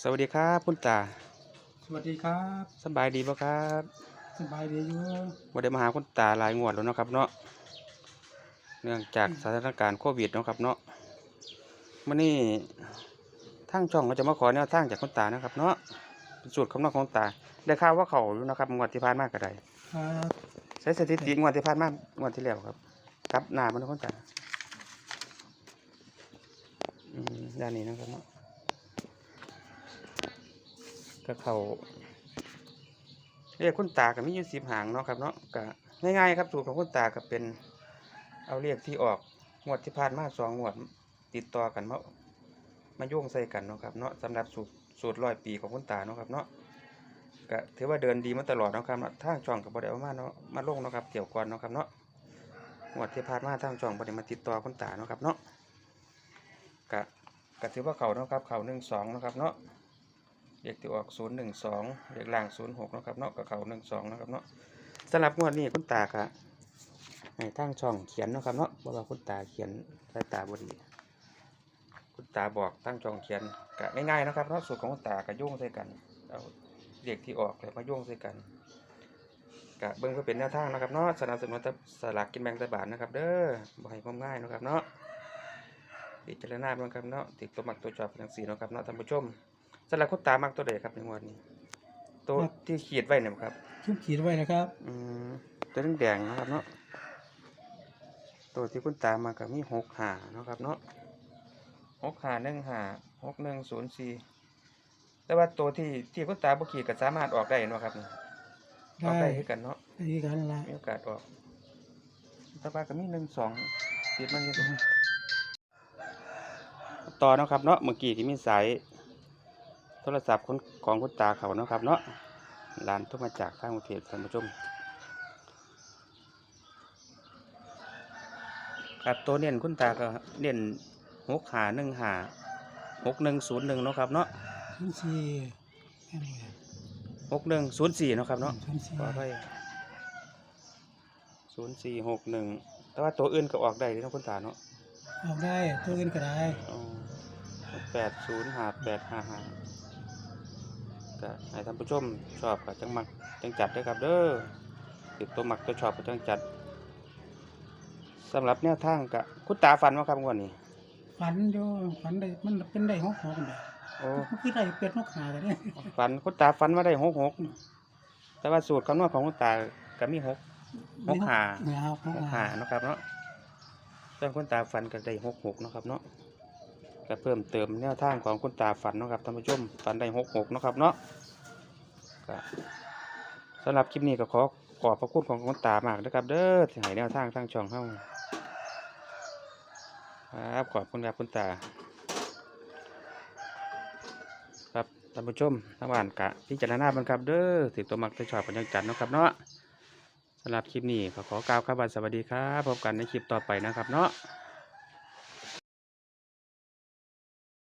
สวัสดีครับคุณตาสวัสดีครับสบายดีบ่ครับสบายดีอยู่บ่ได้มาหาคุณตาหลายงวดแล้วเนาะครับเนาะเนื่องจากสถานการณ์โควิดเนาะครับเนาะมื้อนี้ทางช่องก็จะมาขอแนวทางจากคุณตานะครับ เนาะเป็นสูตรคำนวณของตา ได้ข่าวว่าเขาอยู่นะครับงวดที่ผ่านมาก็ได้ครับใช้สถิติงวดที่ผ่านมางวดที่แล้วครับครับหน้ามันคุณตาอืมด้านนี้นะครับเนาะ ก็เขาเรียกคุณตากับมีอยู่สิบหางเนาะครับเนาะก็ง่ายๆครับสูตรของคุณตาก็เป็น เอาเรียกที่ออกงวดที่ผ่านมาสองงวดติดต่อกันมามาโยงใส่กันเนาะครับเนาะสำหรับสูตรสูตรร้อยปีของคุณตาเนาะครับเนาะก็ถือว่าเดินดีมาตลอดเนาะครับเนาะทางช่องกับบริเอามาเนาะมาลงเนาะครับเกี่ยวก่อนเนาะครับเนาะงวดที่ผ่านมาทางช่องบริมาติดต่อคุณตาเนาะครับเนาะก็ก็ถือว่าเขาเนาะครับเขาหนึ่งสองเนาะครับเนาะ เลขที่ออก 0 1 2เลขล่าง 0 6นะครับเนาะกับเขา1 2นะครับเนาะสำหรับงวดนี้คุณตาก็ให้ทางช่องเขียนนะครับเนาะเพราะว่าคุณตาเขียนสายตาบดีคุณตาบอกทางช่องเขียนก็ง่ายๆนะครับเนาะสูตรของคุณตาก็โยงใส่กันเอาเลขที่ออกเลยมาโยงใส่กันก็เบิ่งเพื่อเป็นแนวทางนะครับเนาะสนับสนุนสลากกินแบ่งรัฐบาลนะครับ เด้อบ่ให้ง่ายเนะครับเนาะพิจารณาบิ่งครับเนาะติดตัวหมักตัวชอบจังซี่เนะครับเนาะท่านผู้ชม สำหรับคุณตามักตัวใดครับในงวดนี้ ตัวที่ขีดไว้เนี่ยครับ ชุบขีดไว้นะครับอืมตัวแดงๆนะครับเนาะตัวที่คุณตามากับมีหกหาเนาะครับเนาะหกหาหนึ่งหาหกหนึ่งศูนย์สี่แต่ว่าตัวที่ที่คุณตาบ่ขีดก็สามารถออกได้เนาะครับนี่ออกได้คือกันเนาะดีกันละมีโอกาสออกแต่ว่าก็มีหนึ่งสองติดมันอยู่ตรงนี้ต่อเนาะครับเนาะเมื่อกี้ที่มีสาย โทรศัพท์ของของคุณตาเขาเนาะครับเนาะร้านโทรมาจากทางกรุงเทพท่านผู้ชมครับตัวเน้นคุณตาก็เน้นหกหาหนึ่งหาหกหนึ่งศูนย์หนึ่งเนาะครับเนาะชุบสี่แค่นี้หกหนึ่งศูนย์สี่เนาะครับเนาะชุบสี่ขอไปศูนย์สี่หกหนึ่งแต่ว่าตัวอื่นก็ออกได้เลยเนาะคุณตาเนาะออกได้ตัวอื่นก็ได้แปดศูนย์หาแปดห้าห้า ก็ให้ท่านผู้ชมชอบก็จังมักจังจัดเด้อครับเด้อติดตัวมักตัวชอบก็จังจัดสำหรับแนวทางก็คุณตาฝันว่าครับงวันนี้ ฝันอยู่ฝันได้มันเป็นได้หกหกเลยโอ้มันคือได้เป็ดนกขากันเนี่ยฝันคุณตาฝันว่าได้หกหกแต่ว่าสูตรคำนวณของคุณตาก็มีหกหกห้าเนี่ยครับหหกกห้าหาเนาะครับเนาะส่วนคุณตาฝันก็ได้หกหกเนาะครับเนาะ ก็เพิ่มเติมแนวทางของคุณตาฝันนะครับท่านผู้ชมฝันได้หกหกนะครับเนาะก็สำหรับคลิปนี้ก็ขอขอบพระคุณของคุณตามากนะครับ เด้อที่ให้แนวทางทางช่องเข้าครับขอบคุณครับคุณตา ครับท่านผู้ชมทางบ้านกะพิจารณาบันครับเด้อถือตัวมักตัวชอบกันยังจันนะครับเนาะสำหรับคลิปนี้ก็ขอกล่าวคำว่าสวัสดีครับพบกันในคลิปต่อไปนะครับเนาะ